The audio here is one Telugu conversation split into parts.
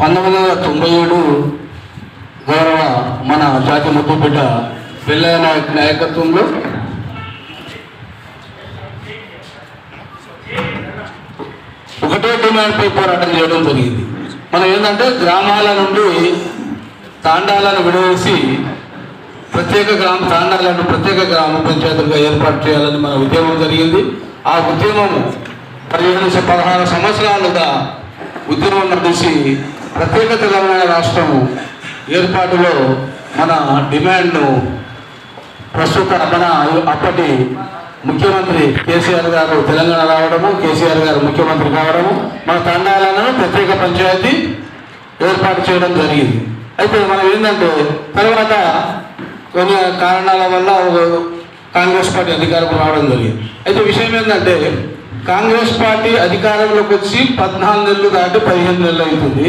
పంతొమ్మిది వందల తొంభై ఏడు గౌరవ మన జాతి ముద్దుబిడ్డ పిల్లయ్య నాయక్ నాయకత్వంలో ఒకటే డిమాండ్పై పోరాటం చేయడం జరిగింది. మనం ఏంటంటే గ్రామాల నుండి తాండాలను విడవేసి ప్రత్యేక గ్రామ తాండాలను ప్రత్యేక గ్రామ పంచాయతీలుగా ఏర్పాటు చేయాలని మన ఉద్యమం జరిగింది. ఆ ఉద్యమం పదిహేను పదహారు సంవత్సరాలుగా ఉద్యమం నడిచి ప్రత్యేక తెలంగాణ రాష్ట్రం ఏర్పాటులో మన డిమాండ్ను ప్రస్తుత మన అప్పటి ముఖ్యమంత్రి కేసీఆర్ గారు తెలంగాణ రావడము కేసీఆర్ గారు ముఖ్యమంత్రి కావడము మన తండాలను ప్రత్యేక పంచాయతీ ఏర్పాటు చేయడం జరిగింది. అయితే మనం ఏంటంటే తర్వాత కొన్ని కారణాల వల్ల ఒక కాంగ్రెస్ పార్టీ అధికారం రావడం జరిగింది. అయితే విషయం ఏంటంటే కాంగ్రెస్ పార్టీ అధికారంలోకి వచ్చి పద్నాలుగు నెలలు దాటి పదిహేను నెలలు అవుతుంది.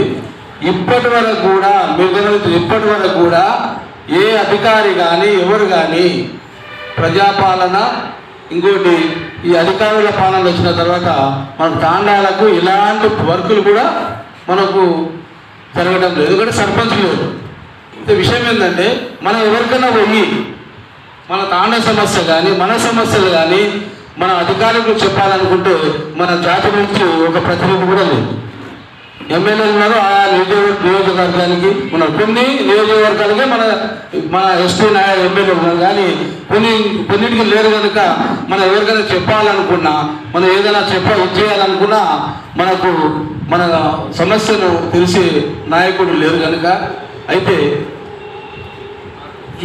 ఇప్పటి వరకు కూడా మీరు ఇప్పటి వరకు కూడా ఏ అధికారి కానీ ఎవరు కానీ ప్రజాపాలన ఇంకోటి ఈ అధికారుల పాలన వచ్చిన తర్వాత మన తాండాలకు ఇలాంటి వర్కులు కూడా మనకు జరగడం లేదు. ఎందుకంటే సర్పంచ్ లేదు విషయం ఏంటంటే మనం ఎవరికైనా పోయి మన తాండ సమస్య కానీ మన సమస్యలు కానీ మన అధికారులకు చెప్పాలనుకుంటే మన జాతి నుంచి ఒక ప్రతినిధి కూడా లేదు. ఎమ్మెల్యేలు ఉన్నారో ఆ నియోజక నియోజకవర్గానికి మన కొన్ని నియోజకవర్గాలకే మన మన ఎస్పీ నాయ ఎమ్మెల్యే ఉన్నారు. కానీ కొన్ని కొన్నిటికి లేరు కనుక మనం ఎవరికైనా చెప్పాలనుకున్నా మనం ఏదైనా చెప్ప చేయాలనుకున్నా మనకు మన సమస్యను తెలిసే నాయకుడు లేరు కనుక. అయితే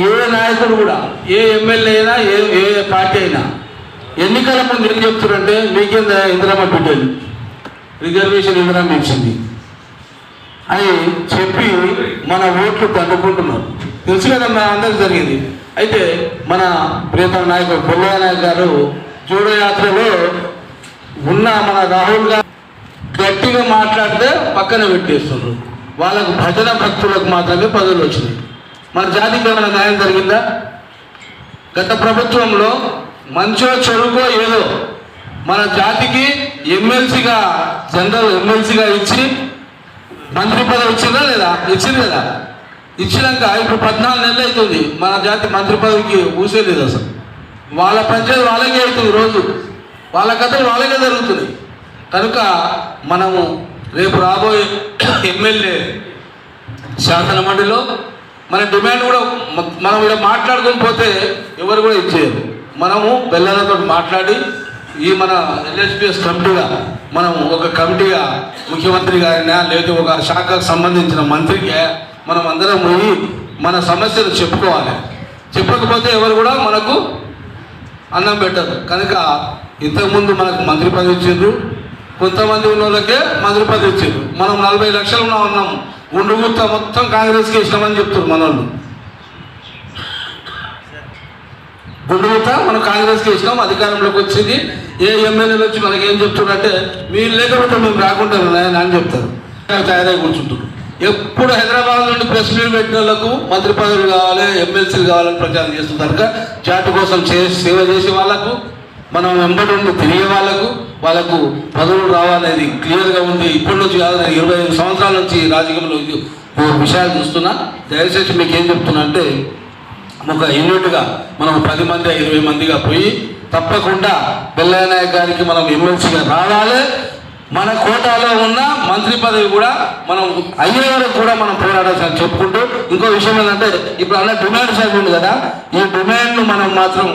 ఏ నాయకుడు కూడా ఏ ఎమ్మెల్యే అయినా ఏ ఏ పార్టీ అయినా ఎన్నికల ముందు ఏం చెప్తున్నారంటే మీకేంద ఇందిరమ్మ బిడ్డలు? రిజర్వేషన్ ఇందిరమ్మ ఇచ్చింది. అని చెప్పి మన ఓట్లు తగ్గుకుంటున్నారు తెలుసు కదమ్మా మన అందరికి జరిగింది. అయితే మన ప్రియతమ నాయకుడు బొల్లయ్య నాయక్ గారు జోడయాత్రలో ఉన్న మన రాహుల్ గారు గట్టిగా మాట్లాడితే పక్కన పెట్టేస్తున్నారు వాళ్ళకు భజన భక్తులకు మాత్రమే పదవులు వచ్చినాయి. మన జాతికి ఏమైనా న్యాయం జరిగిందా? గత ప్రభుత్వంలో మంచో చెడుకో ఏదో మన జాతికి ఎమ్మెల్సీగా జనరల్ ఎమ్మెల్సీగా ఇచ్చి మంత్రి పదవి ఇచ్చిందా లేదా? ఇచ్చింది కదా. ఇచ్చినాక ఇప్పుడు పద్నాలుగు నెలలు అవుతుంది. మన జాతి మంత్రి పదవికి ఊసేలేదు అసలు. వాళ్ళ పంచాయతీ వాళ్ళకే అవుతుంది రోజు. వాళ్ళ కథలు వాళ్ళకే జరుగుతుంది కనుక మనము రేపు రాబోయే ఎమ్మెల్యే శాసనమండలిలో మన డిమాండ్ కూడా మనం ఇలా మాట్లాడుకొని పోతే ఎవరు కూడా ఇచ్చేయరు మనము పిల్లలతో మాట్లాడి ఈ మన ఎల్ఎస్పిఎస్ కమిటీగా మనం ఒక కమిటీగా ముఖ్యమంత్రి గారినా లేదా ఒక శాఖకు సంబంధించిన మంత్రికి మనం అందరం పోయి మన సమస్యలు చెప్పుకోవాలి. చెప్పకపోతే ఎవరు కూడా మనకు అన్నం పెట్టదు కనుక ఇంతకుముందు మనకు మంత్రి పదవి ఇచ్చిండ్రు. కొంతమంది ఉన్న వాళ్ళకే మంత్రి పదవి ఇచ్చిండ్రు. మనం నలభై లక్షలు ఉన్నా ఉన్నాం గుండు మొత్తం కాంగ్రెస్కి ఇష్టమని చెప్తున్నారు మన వాళ్ళు మనం కాంగ్రెస్కి వచ్చినాం అధికారంలోకి వచ్చింది. ఏ ఎమ్మెల్యేలు వచ్చి మనకి ఏం చెప్తున్నారంటే మీరు లేకపోతే మేము రాకుండా నాయన అని చెప్తారు. తయారై కూర్చుంటారు. ఎప్పుడు హైదరాబాద్ నుండి ప్రెస్ మీట్ పెట్టిన వాళ్ళకు మంత్రి పదవులు కావాలి ఎమ్మెల్సీలు కావాలని ప్రచారం చేస్తుంటారు కనుక జాతి కోసం చేసి సేవ చేసే వాళ్ళకు మనం వెంబడి ఉండి తిరిగే వాళ్ళకు వాళ్ళకు పదవులు రావాలనేది క్లియర్గా ఉంది. ఇప్పటి నుంచి కాదు ఇరవై ఐదు సంవత్సరాల నుంచి రాజకీయంలో ఓ విషయాలు చూస్తున్నా. దయచేసి మీకు ఏం చెప్తున్నా అంటే ఒక యూనిట్గా మనం పది మంది ఇరవై మందిగా పోయి తప్పకుండా బెల్లయ్య నాయక్ గారికి మనం ఎమ్మెల్సీగా రావాలి. మన కోటాలో ఉన్న మంత్రి పదవి కూడా మనం అయ్యే వరకు కూడా మనం పోరాడాల్సి చెప్పుకుంటూ ఇంకో విషయం ఏంటంటే ఇప్పుడు అన్న డిమాండ్ సైడ్ ఉంది కదా ఈ డిమాండ్ను మనం మాత్రం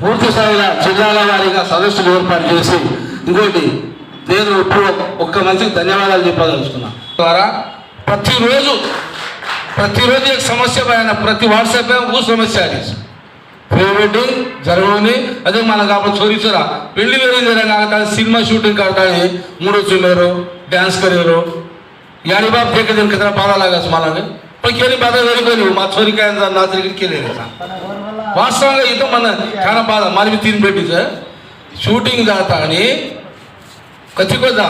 పూర్తి స్థాయిలో జిల్లాల వారీగా సదస్సులు ఏర్పాటు చేసి ఇంకోటి నేను ఇప్పుడు ఒక్క మంచికి ధన్యవాదాలు చెప్పదలుచుకున్నాను ద్వారా ప్రతిరోజు ప్రతిరోజు एक సమస్య పైన ప్రతి వాట్సాప్ वो సమస్య అది ప్రీ వెడ్డింగ్ జరగని అదే మనకు అప్పుడు చోరీ చోరా పెళ్లి వేరే జరగా సినిమా షూటింగ్ करतानी मुड़ो चिल्लेरो डांस करेरो यानी बाप देखे दिन कितना पाला लगा समाला पण केली बाधा वेरी कोणी మా చోరీ काय नाचरी केले వాస్తవంగా ఇది మన చాలా బాధ మరి తీరు పెట్టి షూటింగ్ जाता आणि कधी कदा